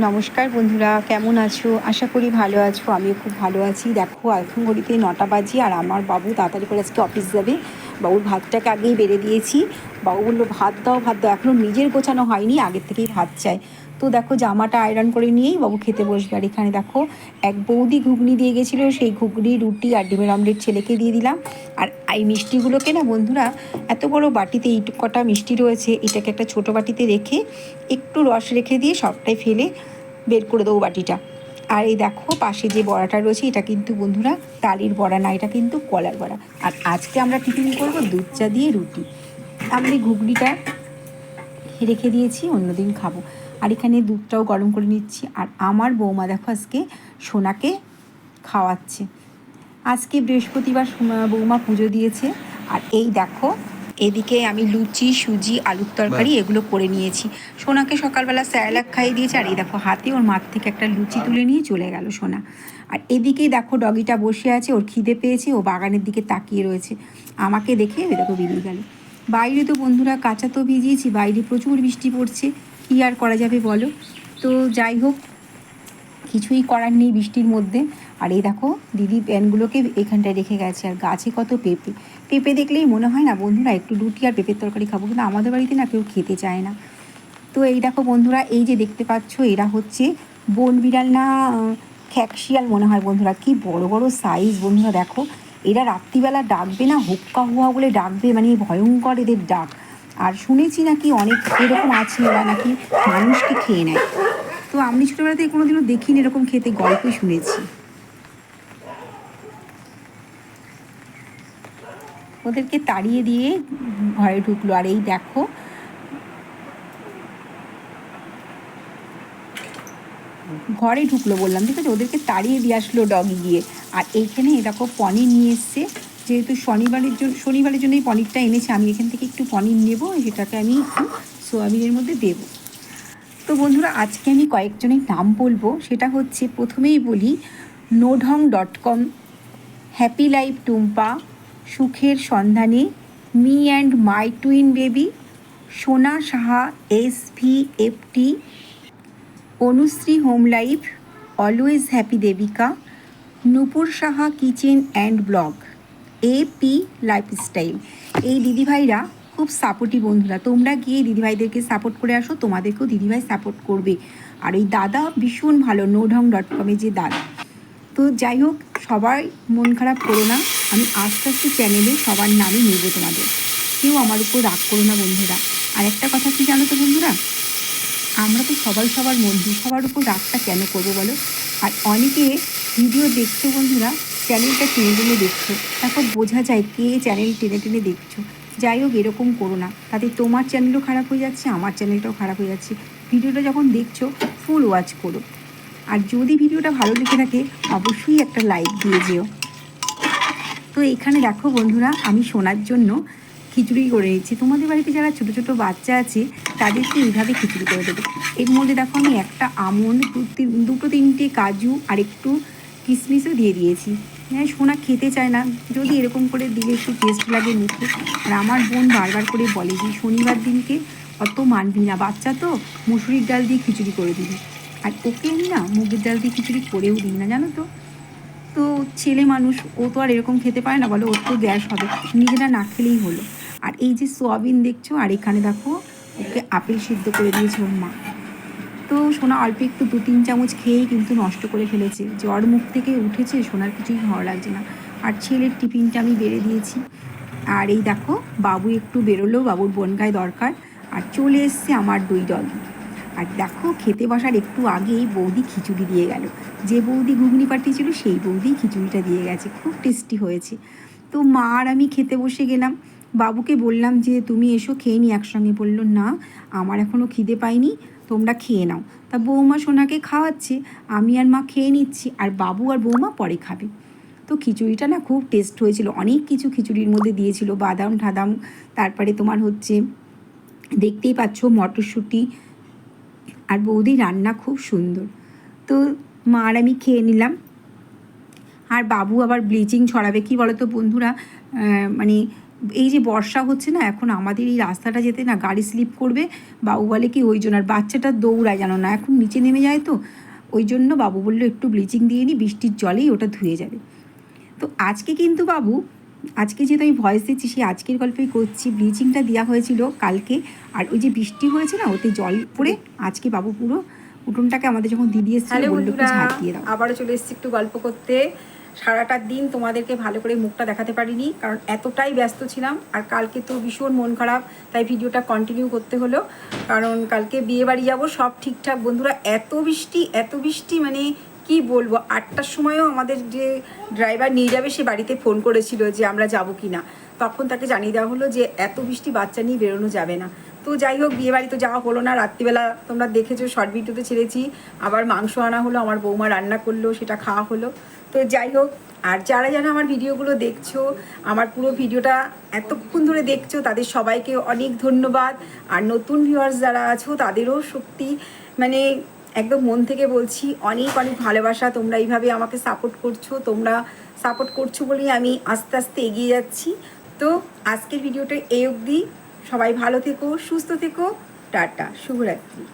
নমস্কার বন্ধুরা, কেমন আছো? আশা করি ভালো আছো, আমিও খুব ভালো আছি। দেখো এখন ঘড়িতে নটা বাজি আর আমার বাবু তাড়াতাড়ি করে আজকে অফিস যাবে। বাবুর ভাতটাকে আগেই বেড়ে দিয়েছি। বাবু বলল, ভাত দাও ভাত দাও। এখনও নিজের গোছানো হয়নি, আগের থেকেই ভাত চাই। তো দেখো, জামাটা আয়রন করে নিয়েই বাবু খেতে বসবে। আর এখানে দেখো, এক বৌদি ঘুগনি দিয়ে গেছিল, সেই ঘুগনি, রুটি আর ডিমের অমলেট ছেলেকে দিয়ে দিলাম। আর এই মিষ্টিগুলোকে না বন্ধুরা, এত বড় বাটিতে এই কটা মিষ্টি রয়েছে, এটাকে একটা ছোট বাটিতে রেখে একটু রস রেখে দিয়ে সবটাই ফেলে বের করে দেবো বাটিটা। আর এই দেখো, পাশে যে বড়াটা রয়েছে, এটা কিন্তু বন্ধুরা তালির বড়া না, এটা কিন্তু কলার বড়া। আর আজকে আমরা টিফিন করব দুধ চা দিয়ে রুটি। আমি ঘুগনিটা রেখে দিয়েছি, অন্যদিন খাব। আর এখানে দুধটাও গরম করে নিচ্ছি। আর আমার বৌমা দেখো আজকে সোনাকে খাওয়াচ্ছে। আজকে বৃহস্পতিবার বৌমা পুজো দিয়েছে। আর এই দেখো এদিকে আমি লুচি সুজি আলুর তরকারি এগুলো করে নিয়েছি। সোনাকে সকালবেলা স্যালাক খাইয়ে দিয়েছে। আর এই দেখো হাতে ওর মাঠ থেকে একটা লুচি তুলে নিয়ে চলে গেল সোনা। আর এদিকেই দেখো ডগিটা বসে আছে ওর খিদে পেয়েছে ও বাগানের দিকে তাকিয়ে রয়েছে। আমাকে দেখে দেখো বেরিয়ে গেল। বাইরে তো বন্ধুরা কাঁচা তো ভিজিয়েছি বাইরে প্রচুর বৃষ্টি পড়ছে। কী আর করা যাবে বলো? তো যাই হোক, কিছুই করার নেই বৃষ্টির মধ্যে। আর এই দেখো, দিদি প্যানগুলোকে এখানটায় রেখে গেছে। আর গাছে কত পেঁপে। পেঁপে দেখলেই মনে হয় না, বন্ধুরা, একটু রুটি আর পেঁপের তরকারি খাব। কিন্তু আমাদের বাড়িতে না কেউ খেতে চায় না। তো এই দেখো বন্ধুরা, এই যে দেখতে পাচ্ছ, এরা হচ্ছে বন বিড়াল না, খ্যাকশিয়াল মনে হয় বন্ধুরা। কি বড় বড় সাইজ বন্ধুরা, দেখো। এরা রাত্রিবেলা ডাকবে না, হুক্কা হুয়া বলে ডাকবে মানে ভয়ঙ্কর এদের ডাক। আর শুনেছি নাকি অনেক এরকম আছে, এরা নাকি মানুষকে খেয়ে নেয়। তো আমি ছোটোবেলাতে কোনোদিনও দেখিনি এরকম খেতে, গল্পই শুনেছি। ওদেরকে তাড়িয়ে দিয়ে ঘরে ঢুকলো, আর এই দেখো। ঘরে ঢুকলো বললাম, ঠিক আছে? ওদেরকে তাড়িয়ে দিয়ে আসলো ডগি গিয়ে। আর এইখানে এরকম পনির নিয়ে এসছে। যেহেতু শনিবারের জন্য শনিবারের জন্য এই পনিরটা এনেছে, আমি এখান থেকে একটু পনির নেব, সেটাকে আমি একটু সোয়াবিনের মধ্যে দেবো। তো বন্ধুরা, আজকে আমি কয়েকজনের নাম বলব। সেটা হচ্ছে, প্রথমেই বলি, নোঢং dot com, happy life Tumpa, সুখের সন্ধানে, me and my twin baby, Sona Saha, S V F T, Anushree home life, always happy Debika, Nupur Saha kitchen and blog. A P lifestyle এই দিদিভাইরা খুব সাপোর্টিভ বন্ধুরা। তোমরা গিয়ে দিদিভাইদেরকে support করে আসো, তোমাদেরকেও দিদিভাই সাপোর্ট করবে। আর ওই দাদা ভীষণ ভালো নোঢং ডট কমে যে দাদা। তো যাই হোক সবাই মন খারাপ করো না। আমি আস্তে আস্তে চ্যানেলে সবার নামই নেব তোমাদের। কেউ আমার উপর রাগ করো না বন্ধুরা। আর একটা কথা কি জানো তো বন্ধুরা? আমরা তো সবাই সবার বন্ধু সবার উপর রাগটা কেন করব বলো? আর অনেকে ভিডিও দেখছ বন্ধুরা চ্যানেলটা টেনে টেনে দেখছ। তারপর বোঝা যায় কে চ্যানেল টেনে টেনে দেখছ। যাই হোক, এরকম করো না। তাতে তোমার চ্যানেলও খারাপ হয়ে যাচ্ছে, আমার চ্যানেলটাও খারাপ হয়ে যাচ্ছে। ভিডিওটা যখন দেখছ ফুল ওয়াচ করো। আর যদি ভিডিওটা ভালো লেগে থাকে, অবশ্যই একটা লাইক দিয়ে যেও। তো এখানে দেখো বন্ধুরা, আমি শোনার জন্য খিচুড়ি করে নিচ্ছি তোমাদের বাড়িতে যারা ছোট ছোট বাচ্চা আছে, তাদেরকে এইভাবে খিচুড়ি করে দেবে। এর মধ্যে দেখো আমি একটা আমন্ড দুটো তিনটে কাজু আর একটু কিশমিশও দিয়ে দিয়েছি। হ্যাঁ সোনা খেতে চায় না। যদি এরকম করে দিলে একটু টেস্ট লাগে মুখে, আর আমার বোন বারবার করে বলে যে, শনিবার দিনকে অত মানবি না। বাচ্চা তো মুসুরির ডাল দিয়ে খিচুড়ি করে দিবি। আর ওকে আমি না মুগের ডাল দিয়ে খিচুড়ি করেও দিই না, জানো তো? তো ছেলে মানুষ, ও তো আর এরকম খেতে পারে না, বলো ওর তো গ্যাস হবে। নিজেরা না খেলেই হলো। আর এই যে সোয়াবিন দেখছ, আর এখানে দেখো, ওকে আপেল সিদ্ধ করে দিয়েছে ওর মা। সোনা, অল্প একটু দু, তিন চামচ খেয়েই কিন্তু নষ্ট করে ফেলেছে। জ্বর মুখ থেকে উঠেছে, সোনার কিছুই ভালো লাগছে না। আর ছেলের টিফিনটা আমি বেড়ে দিয়েছি। আর এই দেখো, বাবু একটু বেরোলো, বাবুর বনগায় দরকার। আর চলে এসছে আমার দুই ডগি। আর দেখো, খেতে বসার একটু আগেই বৌদি খিচুড়ি দিয়ে গেল। যে বৌদি ঘুগনি পাঠিয়েছিল সেই বৌদি খিচুড়িটা দিয়ে গেছে। খুব টেস্টি হয়েছে। তো মা আর আমি খেতে বসে গেলাম। বাবুকে বললাম যে, তুমি এসো, খেয়ে নি। একসঙ্গে বলল, না, আমার এখনও খিদে পাইনি। তোমরা খেয়ে নাও। তা বৌমা সোনাকে খাওয়াচ্ছে, আমি আর মা খেয়ে নিচ্ছি, আর বাবু আর বৌমা পরে খাবে। তো খিচুড়িটা না খুব টেস্ট হয়েছিল, অনেক কিছু খিচুড়ির মধ্যে দিয়েছিল, বাদাম ঠাদাম, তারপরে তোমার হচ্ছে, দেখতেই পাচ্ছ মটরশুঁটি, আর বৌদি রান্না খুব সুন্দর। তো মা আর আমি খেয়ে নিলাম। আর বাবু আবার ব্লিচিং ছড়াবে, কি বলো তো বন্ধুরা মানে এই যে বর্ষা হচ্ছে না এখন আমাদের এই রাস্তাটা যেতে না গাড়ি স্লিপ করবে বাবু বলে কি ওই জন্য আর বাচ্চাটা দৌড়ায় জানো না এখন নিচে নেমে যায় তো ওই জন্য বাবু বলল একটু ব্লিচিং দিয়ে নিই বৃষ্টির জলেই ওটা ধুয়ে যাবে। তো আজকে কিন্তু বাবু আজকে যেহেতু আমি ভয়েস দিচ্ছি সেই আজকের গল্পেই করছি ব্লিচিংটা দেওয়া হয়েছিল কালকে আর ওই যে বৃষ্টি হয়েছে না ওতে জল পড়ে আজকে বাবু পুরো উঠোনটাকে আমাদের যখন দিদি এসেছিল বলল ঝাঁট দিয়ে দাও। আবারও চলে এসেছি একটু গল্প করতে। সারাটা দিন তোমাদেরকে ভালো করে মুখটা দেখাতে পারিনি, কারণ এতটাই ব্যস্ত ছিলাম, আর কালকে তো ভীষণ মন খারাপ, তাই ভিডিওটা কন্টিনিউ করতে হলো, কারণ কালকে বিয়ে বাড়ি যাব, সব ঠিকঠাক। বন্ধুরা, এত বৃষ্টি এত বৃষ্টি মানে কি বলব, আটটার সময়ও আমাদের যে ড্রাইভার নিয়ে যাবে, সে বাড়িতে ফোন করেছিল যে আমরা যাব কি না তখন তাকে জানিয়ে দেওয়া হলো যে এত বৃষ্টি বাচ্চা নিয়ে বেরোনো যাবে না। তো যাই হোক বিয়ে বাড়ি তো যাওয়া হলো না। রাত্রিবেলা তোমরা দেখেছ শর্ট ভিডিওতে ছেড়েছি। আবার মাংস আনা হলো, আমার বৌমা রান্না করল, সেটা খাওয়া হলো। তো যাই হোক, আর যারা যারা আমার ভিডিওগুলো দেখছ, আমার পুরো ভিডিওটা এতক্ষণ ধরে দেখছ, তাদের সবাইকে অনেক ধন্যবাদ। আর নতুন ভিউয়ার্স যারা আছো, তাদেরও সত্যি মানে একদম মন থেকে বলছি, অনেক অনেক ভালোবাসা। তোমরা এইভাবে আমাকে সাপোর্ট করছ, তোমরা সাপোর্ট করছ বলেই আমি আস্তে আস্তে এগিয়ে যাচ্ছি। তো আজকের ভিডিওটা এই অবধি। সবাই ভালো থেকো সুস্থ থেকো টাটা শুভরাত্রি।